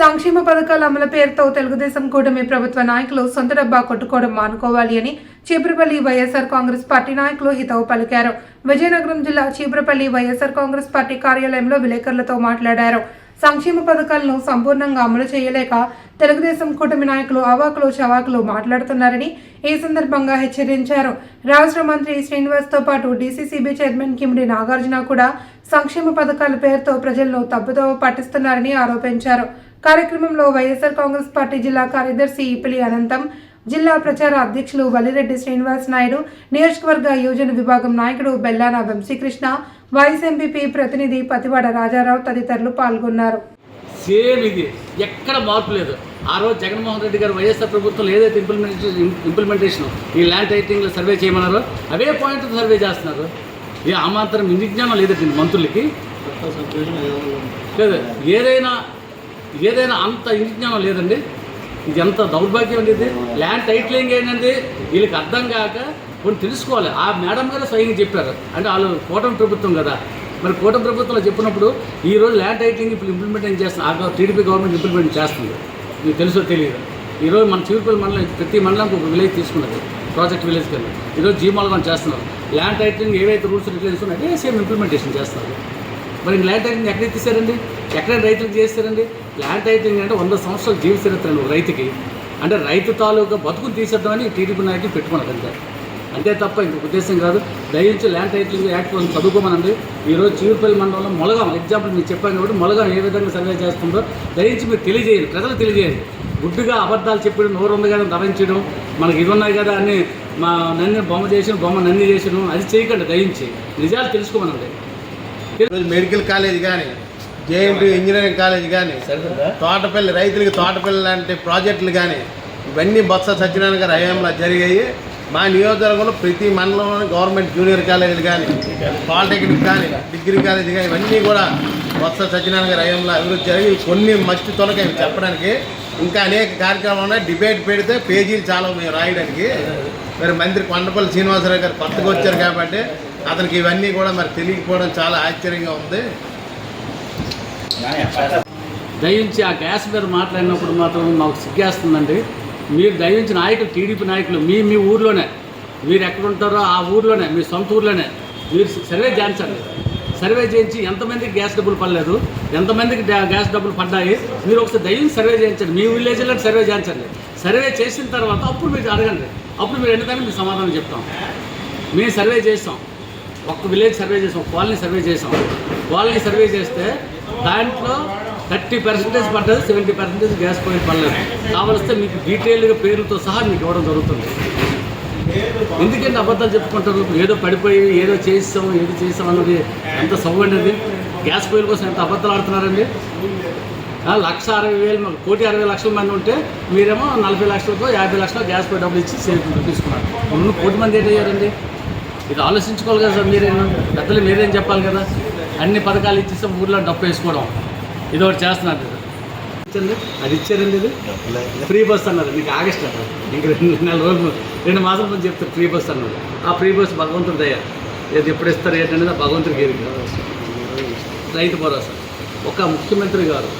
సంక్షేమ పథకాల అమలు పేరుతో తెలుగుదేశం కూటమి ప్రభుత్వ నాయకులు సొంత డబ్బా కొట్టుకోవడం మానుకోవాలి అని చీపురపల్లి వైఎస్ఆర్ కాంగ్రెస్ పార్టీ నాయకులు హితవు పలికారు. విజయనగరం జిల్లా చీపురపల్లి వైఎస్ఆర్ కాంగ్రెస్ పార్టీ కార్యాలయంలో విలేకరులతో మాట్లాడారు. సంక్షేమ పథకాలను సంపూర్ణంగా అమలు చేయలేక తెలుగుదేశం కూటమి నాయకులు అవాకులు చవాకులు మాట్లాడుతున్నారని ఈ సందర్భంగా హెచ్చరించారు. రాష్ట్ర మంత్రి శ్రీనివాస్తో పాటు డీసీసీబీ చైర్మన్ కిమిడి నాగార్జున కూడా సంక్షేమ పథకాల పేరుతో ప్రజలను తప్పుదోవ పట్టిస్తున్నారని ఆరోపించారు. కార్యక్రమంలో వైఎస్ఆర్ కాంగ్రెస్ పార్టీ జిల్లా కార్యదర్శి ఈపిలి అనంతం జిల్లా ప్రచార అధ్యక్షులు వలిరెడ్డి శ్రీనివాస్ నాయుడు నియోజకవర్గ యోజన విభాగం నాయకుడు బెల్లాన వంశీకృష్ణ వైస్ ఎంపీపీ ప్రతినిధి పతివాడ రాజారావు తదితరులు పాల్గొన్నారు. సేమ్ ఇది. ఎక్కడ మార్పు లేదు. ఆ రోజు జగన్మోహన్ రెడ్డి గారు వైఎస్ఆర్ ప్రభుత్వం ఏదైతే ఇంప్లిమెంటేషన్ ఇంప్లిమెంటేషన్ ఈ ల్యాండ్ టైటింగ్లో సర్వే చేయమన్నారో అవే పాయింట్ సర్వే చేస్తున్నారు. ఏ ఆమాంతరం మాత్రం లేదండి మంత్రులకి. లేదు ఏదైనా ఏదైనా అంత ఇంజిజ్ఞానం లేదండి. ఇది ఎంత దౌర్భాగ్యం అండి ఇది. ల్యాండ్ టైటిలింగ్ ఏంటండి? వీళ్ళకి అర్థం కాక కొన్ని తెలుసుకోవాలి. ఆ మేడం గారు స్వయంగా చెప్పారు. అంటే వాళ్ళు కూటమి ప్రభుత్వం కదా. మరి కూటమి ప్రభుత్వంలో చెప్పినప్పుడు ఈ రోజు ల్యాండ్ టైటిలింగ్ ఇప్పుడు ఇంప్లిమెంట్ చేస్తుంది? టీడీపీ గవర్నమెంట్ ఇంప్లిమెంట్ చేస్తుంది. మీకు తెలుసో తెలియదు. ఈరోజు మన చిరుపల్లి మండలం ప్రతి మండలంకి ఒక విలేజ్ తీసుకున్నది. ప్రాజెక్ట్ విలేజ్ కింద. ఈరోజు జీమాలుగా చేస్తున్నారు. ల్యాండ్ టైటిలింగ్ ఏవైతే రూల్స్ రెగ్యులేషన్స్ ఉన్నాయో అదే సేమ్ ఇంప్లిమెంటేషన్ చేస్తున్నారు. మరి ల్యాండ్ టైటిలింగ్ ఎక్కడ తీసారండి ఎక్కడ రైతులకు చేస్తారండి ల్యాండ్ టైటిలింగ్ అంటే వంద సంవత్సరాలు జీవిత చరిత్ర రైతుకి. అంటే రైతు తాలూకా బతుకు తీసేద్దామని టీడీపీ నాయకులు పెట్టుకున్నారు అంతే అంతే తప్ప ఇంకొక ఉద్దేశం కాదు. దయించి ల్యాండ్ టైటిలింగ్ యాక్ట్ కోసం చదువుకోమనండి. ఈరోజు చీవుపల్లి మండలంలో మొలగాం ఎగ్జాంపుల్ మీకు చెప్పాను కాబట్టి మొలగాం ఏ విధంగా సర్వే చేస్తుందో దయించి మీరు తెలియజేయండి. ప్రజలకు తెలియజేయండి. గుడ్డుగా అబద్ధాలు చెప్పడం నోరు ఉంది కదా ధరించడం మనకి ఇది ఉన్నాయి కదా అని మా నన్ను బొమ్మ చేసిన బొమ్మ నంది చేసిన అది చేయకండి దయించి. నిజాలు తెలుసుకోమనండి. మెడికల్ కాలేజ్ కానీ జేఎన్టీ ఇంజనీరింగ్ కాలేజ్ కానీ తోటపల్లి రైతులకి తోటపల్లి లాంటి ప్రాజెక్టులు కానీ ఇవన్నీ బొత్స సత్యనారాయణ గారి హయాంలో జరిగాయి. మా నియోజకవర్గంలో ప్రతి మండలంలోని గవర్నమెంట్ జూనియర్ కాలేజీలు కానీ పాలిటెక్నిక్ కానీ డిగ్రీ కాలేజీ కానీ ఇవన్నీ కూడా బొత్స సత్యనారాయణ గారి అయ్యంలో అభివృద్ధి జరిగి కొన్ని మట్టి తొలక చెప్పడానికి. ఇంకా అనేక కార్యక్రమాలు ఉన్నాయి. డిబేట్ పెడితే పేజీలు చాలా మేము రాయడానికి. మరి మంత్రి కొండపల్లి శ్రీనివాసరావు గారు కొత్తగా వచ్చారు కాబట్టి అతనికి ఇవన్నీ కూడా మరి తెలియకపోవడం చాలా ఆశ్చర్యంగా ఉంది. దయించి ఆ గ్యాస్ మీద మాట్లాడినప్పుడు మాత్రం మాకు సిగ్గేస్తుందండి. మీరు దయించి నాయకులు టీడీపీ నాయకులు మీ మీ ఊర్లోనే. మీరు ఎక్కడ ఉంటారో ఆ ఊర్లోనే మీ సొంత ఊర్లోనే. మీరు సర్వే చేయించండి సర్వే చేయించి ఎంతమందికి గ్యాస్ డబ్బులు పడలేదు ఎంతమందికి గ్యాస్ డబ్బులు పడ్డాయి మీరు ఒకసారి దయ్యం సర్వే చేయించండి. మీ విలేజ్లో సర్వే చేయించండి. సర్వే చేసిన తర్వాత అప్పుడు మీరు అడగండి. అప్పుడు మీరు ఎంతదాన్ని మీకు సమాధానం చెప్తాం. మేము సర్వే చేస్తాం. ఒక్క విలేజ్ సర్వే చేసాం కాలనీ సర్వే చేసాం కాలనీ సర్వే చేస్తే దాంట్లో థర్టీ పర్సెంటేజ్ పడ్డది సెవెంటీ పర్సెంటేజ్ గ్యాస్ పాయింట్ పడలేదు కావలిస్తే మీకు డీటెయిల్గా పేర్లతో సహా మీకు ఇవ్వడం జరుగుతుంది. ఎందుకంటే అబద్ధాలు చెప్పుకుంటారు ఏదో పడిపోయి ఏదో చేయిస్తాం ఏదో చేస్తాం అన్నది ఎంత సవ్వండి గ్యాస్ పొయ్యిల కోసం ఎంత అబద్ధాలు ఆడుతున్నారండి? లక్ష అరవై వేలు కోటి అరవై లక్షల మంది ఉంటే మీరేమో నలభై లక్షలతో యాభై లక్షల గ్యాస్ పొయ్యి డబ్బులు ఇచ్చి సేఫ్ తీసుకున్నారు. ముందు కోటి మంది ఏంటయ్యారండి ఇది ఆలోచించుకోవాలి కదా సార్ మీరేం పెద్దలు మీరేం చెప్పాలి కదా? అన్ని పథకాలు ఇచ్చేస్తే ఊర్లో డబ్బు వేసుకోవడం. ఇది ఒకటి చేస్తున్నారు అది ఇచ్చారండి ఇది? ఫ్రీ బస్ అన్నారు. మీకు ఆగస్ట్ అన్నారు. ఇంక రెండు నెల రోజులు. రెండు మాసాల ముందు చెప్తారు ఫ్రీ బస్ అన్నారు. ఆ ఫ్రీ బస్ భగవంతుడు దయ. ఏది ఎప్పుడు ఇస్తారు ఏంటనేది ఆ భగవంతుడికి ఎరుగు రైతు భరోసా. ఒక ముఖ్యమంత్రి గారు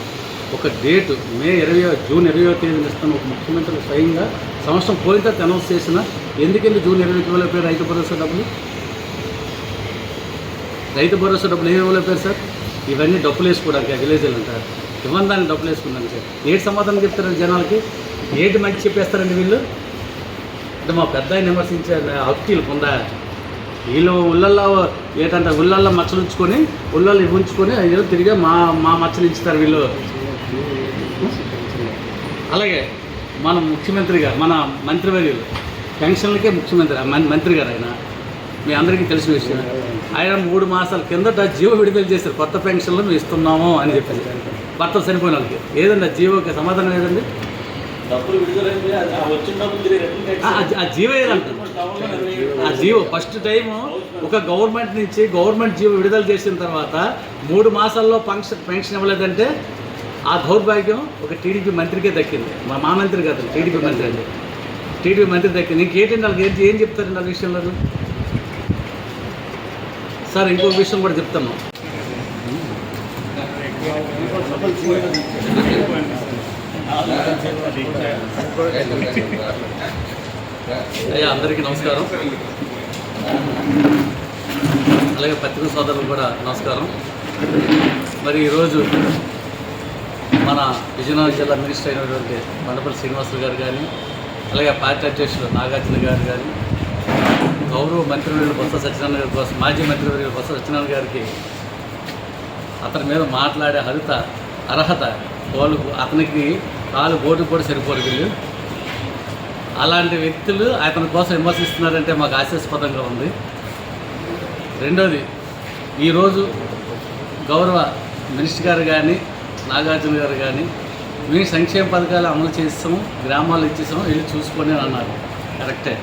ఒక డేటు మే ఇరవై జూన్ ఇరవై తేదీన ఇస్తున్న ఒక ముఖ్యమంత్రి స్వయంగా సంవత్సరం పోయిన తర్వాత అనౌన్స్ చేసిన ఎందుకంటే జూన్ ఇరవై ఇవ్వలేకపోయారు రైతు భరోసా డబ్బులు? రైతు భరోసా డబ్బులు ఏమి ఇవ్వలేకపోయారు సార్? ఇవన్నీ డబ్బులు వేసుకోవడానికి ఆ విలేజ్లు అంటారు. ఇవ్వని దాన్ని డబ్బులు వేసుకున్నాను సార్. ఏటి సమాధానం చెప్తారండి జనాలకి? ఏటి మంచి చెప్పేస్తారండి వీళ్ళు? అంటే మా పెద్ద ఆయన విమర్శించే హక్కులు పొందా వీళ్ళు ఉళ్ళల్లో ఏంటంటే ఉళ్ళల్లో మచ్చలు ఉంచుకొని ఉళ్ళల్లో ఇవి ఉంచుకొని ఐదు తిరిగి మా మా మచ్చలు ఇస్తారు వీళ్ళు. అలాగే మన ముఖ్యమంత్రి గారు మన మంత్రివర్యులు పెన్షన్లకే ముఖ్యమంత్రి మంత్రి గారు ఆయన. మీ అందరికీ తెలిసిన విషయం ఆయన మూడు మాసాల కిందట జీవో విడుదల చేశారు. కొత్త పెన్షన్లు మేము ఇస్తున్నాము అని చెప్పేసి. భర్త చనిపోయిన వాళ్ళకి. ఏదండి? ఆ జీవోకి సమాధానం ఏదండి? ఆ జీవో ఏదంట? ఆ జీవో. ఫస్ట్ టైం ఒక గవర్నమెంట్ నుంచి గవర్నమెంట్ జీవో విడుదల చేసిన తర్వాత మూడు మాసాల్లో పెన్షన్ పెన్షన్ ఇవ్వలేదంటే ఆ దౌర్భాగ్యం ఒక టీడీపీ మంత్రికే దక్కింది. మా మా మంత్రి కాదు టీడీపీ మంత్రి అండి. టీడీపీ మంత్రి దక్కింది. ఇంకేంటండి వాళ్ళకి? ఏం చెప్తారండి ఆ విషయంలో? సార్ ఇంకొక విషయం కూడా చెప్తాను. అయ్యా అందరికీ నమస్కారం. అలాగే పత్రికా సోదరులు కూడా నమస్కారం. మరి ఈరోజు మన విజయనగరం జిల్లా మినిస్టర్ అయినటువంటి మండపల్లి శ్రీనివాసులు గారు కానీ అలాగే పార్టీ అధ్యక్షులు నాగార్జున గారు కానీ గౌరవ మంత్రివర్యులు బొత్స సత్యనారాయణ గారి కోసం మాజీ మంత్రివర్యులు బొత్స సత్యనారాయణ గారికి అతని మీద మాట్లాడే అర్హత అర్హత వాళ్ళు అతనికి కాలు బోటు కూడా సరిపోరు వీళ్ళు. అలాంటి వ్యక్తులు అతని కోసం విమర్శిస్తున్నారంటే మాకు ఆశాస్పదంగా ఉంది. రెండోది ఈరోజు గౌరవ మినిస్టర్ గారు కానీ నాగార్జున గారు కానీ మేము సంక్షేమ పథకాలు అమలు చేస్తాము గ్రామాలు ఇచ్చేసాము వెళ్ళి చూసుకొని అన్నారు. కరెక్టే.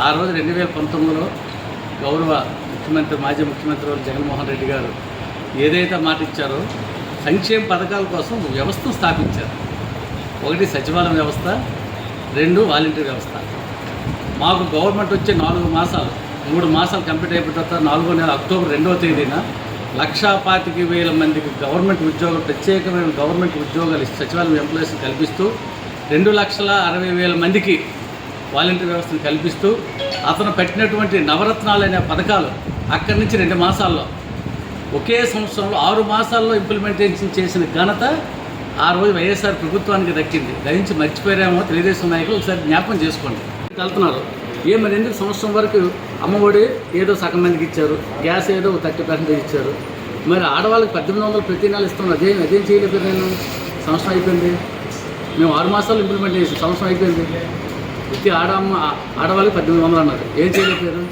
ఆ రోజు రెండు వేల పంతొమ్మిదిలో గౌరవ ముఖ్యమంత్రి మాజీ ముఖ్యమంత్రి వారు జగన్మోహన్ రెడ్డి గారు ఏదైతే మాట ఇచ్చారో సంక్షేమ పథకాల కోసం వ్యవస్థను స్థాపించారు. ఒకటి సచివాలయం వ్యవస్థ రెండు వాలంటీర్ వ్యవస్థ. మాకు గవర్నమెంట్ వచ్చే నాలుగు మాసాలు మూడు మాసాలు కంప్లీట్ అయిపోయిన తర్వాత నాలుగో నెల అక్టోబర్ రెండవ తేదీన లక్షా పాతిక వేల మందికి గవర్నమెంట్ ఉద్యోగం ప్రత్యేకమైన గవర్నమెంట్ ఉద్యోగాలు సచివాలయం ఎంప్లాయీస్ కల్పిస్తూ రెండు లక్షల అరవై వేల మందికి వాలంటీర్ వ్యవస్థను కల్పిస్తూ అతను పెట్టినటువంటి నవరత్నాలు అనే పథకాలు అక్కడి నుంచి రెండు మాసాల్లో. ఒకే సంవత్సరంలో ఆరు మాసాల్లో ఇంప్లిమెంటేషన్ చేసిన ఘనత ఆ రోజు వైఎస్ఆర్ ప్రభుత్వానికి దక్కింది. దయించి మర్చిపోయారేమో తెలుగుదేశం నాయకులు ఒకసారి జ్ఞాపకం చేసుకోండి. వెళ్తున్నారు. ఏ మరి ఎందుకు సంవత్సరం వరకు అమ్మఒడి ఏదో సగం మందికి ఇచ్చారు గ్యాస్ ఏదో థర్టీ పర్సెంటేజ్ ఇచ్చారు. మరి ఆడవాళ్ళకి పద్దెనిమిది వందలు ప్రతి నెల ఇస్తున్నారు. అదేం అదేం చేయలేదు నేను సంవత్సరం అయిపోయింది. మేము ఆరు మాసాలు ఇంప్లిమెంట్ చేసి సంవత్సరం అయిపోయింది. ప్రతి ఆడమ్మ ఆడవాళ్ళకి పద్దెనిమిది వందలు అన్నారు. ఏం చేయలేకపోయారు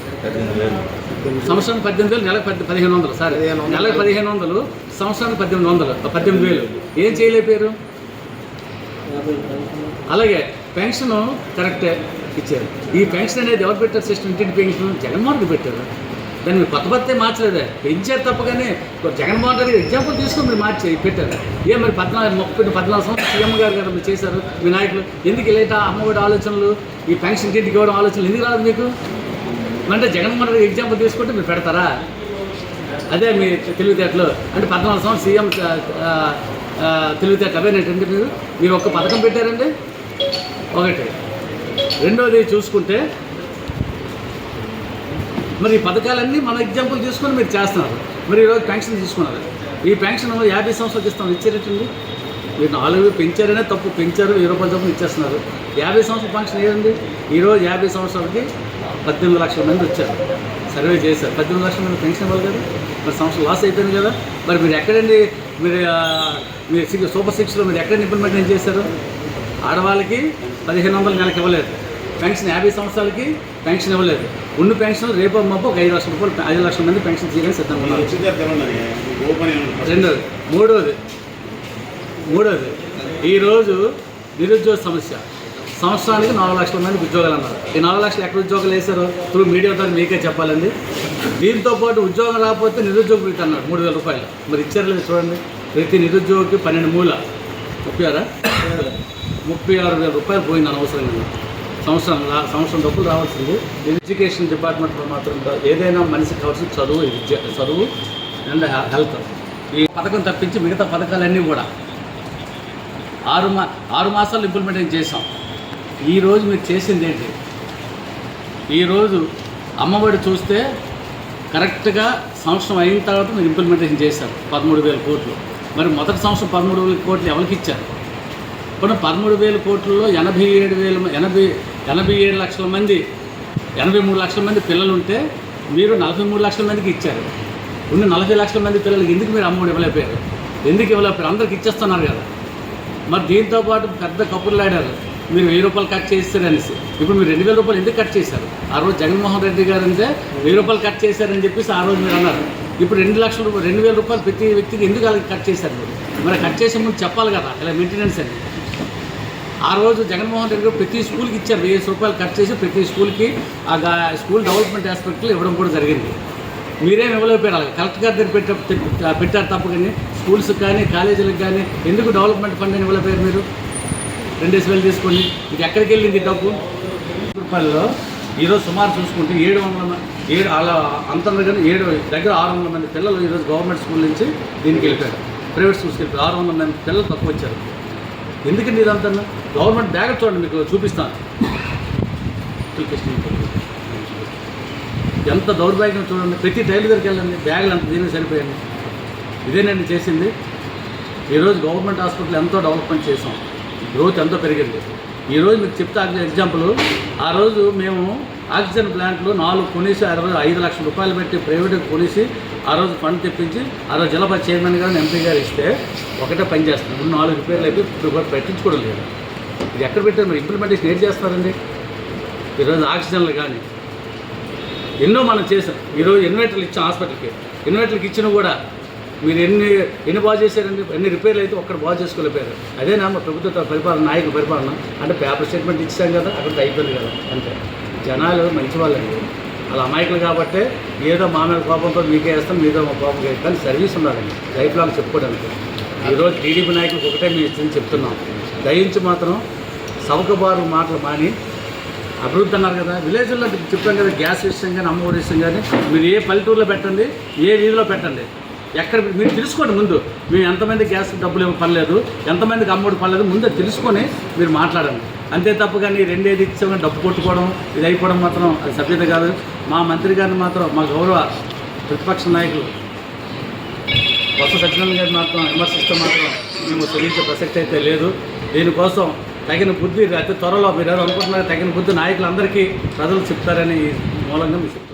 సంవత్సరానికి పద్దెనిమిది వేలు నెలకు పద్దె పదిహేను వందలు సరే. నెలకు పదిహేను వందలు సంవత్సరానికి పద్దెనిమిది వందలు పద్దెనిమిది వేలు. ఏం చేయలేకపోయారు అలాగే పెన్షన్ కరెక్టే ఇచ్చారు. ఈ పెన్షన్ అనేది ఎవరు పెట్టారు సిస్టమ్? ఇంటింటి పెన్షన్? జగన్మోహన్ రెడ్డి పెట్టారు? దాన్ని మీరు కొత్త పత్తే మార్చలేదే. పెంచారు తప్పగానే జగన్మోహన్ రెడ్డి ఎగ్జాంపుల్ తీసుకొని మీరు మార్చి పెట్టారు. ఏ మరి పద్నాలుగు ముప్పై పద్నాలుగు సంవత్సరాలు సీఎం గారు కదా మీరు చేశారు మీ నాయకులు ఎందుకు ఇలాంటి అమ్మఒడి ఆలోచనలు ఈ పెన్షన్ ఇంటికి ఇవ్వడం ఆలోచనలు ఎందుకు రాదు మీకు? అంటే జగన్మోహన్ రెడ్డి ఎగ్జాంపుల్ తీసుకుంటే మీరు పెడతారా? అదే మీ తెలివితేటలు. అంటే పద్నాలుగు సంవత్సరం సీఎం ఆ, తెలివితేటలు అవేనేటండి మీరు? మీరు ఒక్క పథకం పెట్టారండి? ఒకటి. రెండోది చూసుకుంటే మరి ఈ పథకాలన్నీ మన ఎగ్జాంపుల్ తీసుకొని మీరు చేస్తున్నారు. మరి ఈరోజు పెన్షన్ తీసుకున్నారు. ఈ పెన్షన్ యాభై సంవత్సరాలకు ఇస్తాం. ఇచ్చేటట్టుంది. మీరు నాలుగు పెంచారనే తప్పు. పెంచారు వెయ్యి రూపాయలు తప్పు ఇచ్చేస్తున్నారు. యాభై సంవత్సరాల పెన్షన్ ఏదండి ఈరోజు యాభై సంవత్సరాలకి పద్దెనిమిది లక్షల మంది వచ్చారు. సర్వే చేశారు. పద్దెనిమిది లక్షల మంది పెన్షన్ ఇవ్వాలి కదా? మరి సంవత్సరం లాస్ అయిపోయింది కదా? మరి మీరు ఎక్కడండి? మీరు మీరు సూపర్ సిక్స్లో మీరు ఎక్కడ ఇంప్లిమెంట్ చేశారు? ఆడవాళ్ళకి పదిహేను వందలు నెలకి ఇవ్వలేదు. పెన్షన్ యాభై సంవత్సరాలకి పెన్షన్ ఇవ్వలేదు. ఉన్న పెన్షన్ రేపు అమ్మపు ఒక ఐదు లక్షల రూపాయలు ఐదు లక్షల మంది పెన్షన్ చేయడానికి సిద్ధంగా ఉన్నారు. రెండోది మూడోది మూడోది ఈరోజు నిరుద్యోగ సమస్య. సంవత్సరానికి నాలుగు లక్షల మందికి ఉద్యోగాలు అన్నారు. ఈ నాలుగు లక్షలు ఎక్కడ ఉద్యోగాలు వేశారు? త్రూ మీడియా ద్వారా మీకే చెప్పాలండి. దీంతో పాటు ఉద్యోగం రాకపోతే నిరుద్యోగ వృత్తి అన్నారు మూడు వేల రూపాయలు. మరి ఇచ్చారు లేదు చూడండి. ప్రతి నిరుద్యోగికి పన్నెండు మూల. ముప్పై ఆరా? ముప్పై ఆరు వేల రూపాయలు పోయింది అనవసరంగా. సంవత్సరం సంవత్సరం డబ్బులు రావాల్సింది. ఎడ్యుకేషన్ డిపార్ట్మెంట్లో మాత్రం ఏదైనా మనిషికి కావాల్సిన చదువు విద్య చదువు అండ్ హెల్త్ ఈ పథకం తప్పించి మిగతా పథకాలన్నీ కూడా ఆరు మా ఆరు మాసాలు ఇంప్లిమెంటేషన్ చేసాం ఈరోజు మీరు చేసింది ఏంటి? ఈరోజు అమ్మఒడి చూస్తే కరెక్ట్గా సంవత్సరం అయిన తర్వాత మీరు ఇంప్లిమెంటేషన్ చేశారు. పదమూడు వేల కోట్లు. మరి మొదటి సంవత్సరం పదమూడు వేల కోట్లు ఎవరికి ఇచ్చారు? ఇప్పుడు పదమూడు వేల కోట్లలో ఎనభై ఏడు వేల ఎనభై ఎనభై ఏడు లక్షల మంది ఎనభై మూడు లక్షల మంది పిల్లలు ఉంటే మీరు నలభై మూడు లక్షల మందికి ఇచ్చారు. ఉన్న నలభై లక్షల మంది పిల్లలకి ఎందుకు మీరు అమ్మఒడి ఇవ్వలేకపోయారు? ఎందుకు ఇవ్వలేకపోయారు? అందరికి ఇచ్చేస్తున్నారు కదా. మరి దీంతో పాటు పెద్ద ఆడారు. మీరు వెయ్యి రూపాయలు కట్ చేస్తారు అనేసి. ఇప్పుడు మీరు రెండు వేల రూపాయలు ఎందుకు కట్ చేశారు? ఆ రోజు జగన్మోహన్ రెడ్డి గారు అంటే వెయ్యి రూపాయలు కట్ చేశారని చెప్పేసి ఆ రోజు మీరు అన్నారు. ఇప్పుడు రెండు లక్షల రూపాయలు రెండు వేల రూపాయలు ప్రతి వ్యక్తికి ఎందుకు అలాగే కట్ చేశారు మీరు? మరి కట్ చేసే ముందు చెప్పాలి కదా ఇలా మెయింటెనెన్స్ అని. ఆ రోజు జగన్మోహన్ రెడ్డి గారు ప్రతి స్కూల్కి ఇచ్చారు వెయ్యి రూపాయలు ఖర్చు చేసి ప్రతి స్కూల్కి ఆ స్కూల్ డెవలప్మెంట్ హాస్పిటల్ ఇవ్వడం కూడా జరిగింది. మీరేం ఇవ్వలేకపోయారు అలాగే. కలెక్టర్ గారి దగ్గర పెట్ట పెట్టారు తప్ప కానీ స్కూల్స్కి కానీ కాలేజీలకు కానీ ఎందుకు డెవలప్మెంట్ ఫండ్ అని ఇవ్వలేకపోయారు మీరు? రెండేసి వేలు తీసుకొని ఇది ఎక్కడికి వెళ్ళింది ఈ డబ్బు? రూపాయల్లో ఈరోజు సుమారు చూసుకుంటే ఏడు వందల మంది ఏడు అలా అంతర్గత ఏడు దగ్గర ఆరు వందల మంది పిల్లలు ఈరోజు గవర్నమెంట్ స్కూల్ నుంచి దీనికి వెళ్ళిపోయారు. ప్రైవేట్ స్కూల్స్కి వెళ్ళిపోయారు. ఆరు వందల మంది పిల్లలు తక్కువ వచ్చారు. ఎందుకండి ఇదంతా? గవర్నమెంట్ బ్యాగ్ చూడండి మీకు చూపిస్తాను. ఎంత దౌర్భాగ్యం చూడండి ప్రతి టైల్ దగ్గరికి వెళ్ళండి బ్యాగులు అంత దీనికి సరిపోయండి. ఇదేనండి చేసింది. ఈరోజు గవర్నమెంట్ హాస్పిటల్ ఎంతో డెవలప్మెంట్ చేసాం గ్రోత్ ఎంతో పెరిగింది. ఈరోజు మీకు చెప్తా ఎగ్జాంపుల్. ఆ రోజు మేము ఆక్సిజన్ ప్లాంట్లు నాలుగు కొనేసి అరవై ఐదు లక్షల రూపాయలు పెట్టి ప్రైవేట్కి కొనేసి ఆ రోజు ఫండ్ తెప్పించి ఆ రోజు జిల్లా చైర్మన్ గారిని ఎంపీ గారు ఇస్తే ఒకటే పని చేస్తుంది ముందు నాలుగు రిపేర్లు అయిపోయి ఇప్పుడు కూడా పెట్టించుకోవడం లేదు. ఇది ఎక్కడ పెట్టారు? మరి ఇంప్లిమెంటేషన్ ఏం చేస్తారండి ఈరోజు ఆక్సిజన్లు కానీ ఎన్నో మనం చేసాం. ఈరోజు ఇన్వర్టర్లు ఇచ్చాం హాస్పిటల్కి ఇన్వర్టర్కి ఇచ్చిన కూడా మీరు ఎన్ని ఎన్ని బాగు చేశారండి? ఎన్ని రిపేర్లు అయితే ఒక్కడ బాగు చేసుకోలేకపోయారు. అదేనా మా ప్రభుత్వ పరిపాలన నాయకుల పరిపాలన. అంటే పేపర్ స్టేట్మెంట్ ఇచ్చాం కదా అక్కడికి అయిపోయింది కదా. అంతే. జనాలు మంచి వాళ్ళండి. అలా అమాయకులు కాబట్టి ఏదో మా మీద కోపంతో మీకే వేస్తాం మీతో మా కోపం వేస్తాం. కానీ సర్వీస్ ఉండాలండి. లైఫ్ లాంగ్ చెప్పుకోవడానికి. ఈరోజు టీడీపీ నాయకులకు ఒకటే మేము ఇచ్చింది చెప్తున్నాం. దయించి మాత్రం సౌకబారు మాటలు మాని అభివృద్ధి అన్నారు కదా విలేజ్లో చెప్తాం కదా గ్యాస్ విషయం కానీ అమ్మఒడి విషయం కానీ మీరు ఏ పల్లెటూరులో పెట్టండి ఏ వీధిలో పెట్టండి. ఎక్కడ మీరు తెలుసుకోండి ముందు. మేము ఎంతమంది గ్యాస్ డబ్బులు ఏమో పర్లేదు ఎంతమందికి అమ్మఒడి పర్లేదు ముందే తెలుసుకొని మీరు మాట్లాడండి. అంతే తప్ప కానీ రెండేది ఇచ్చామని డబ్బు కొట్టుకోవడం ఇది అయిపోవడం మాత్రం అది సభ్యత కాదు. మా మంత్రి గారిని మాత్రం మా గౌరవ ప్రతిపక్ష నాయకులు బొత్స సత్యనారాయణ గారిని మాత్రం విమర్శిస్తే మాత్రం మేము చెల్లించే ప్రసక్తి అయితే లేదు. దీనికోసం తగిన బుద్ధి అతి త్వరలో మీరు అనుకుంటున్నారు తగిన బుద్ధి నాయకులందరికీ ప్రజలు చెప్తారని ఈ మూలంగా మీకు చెప్తాను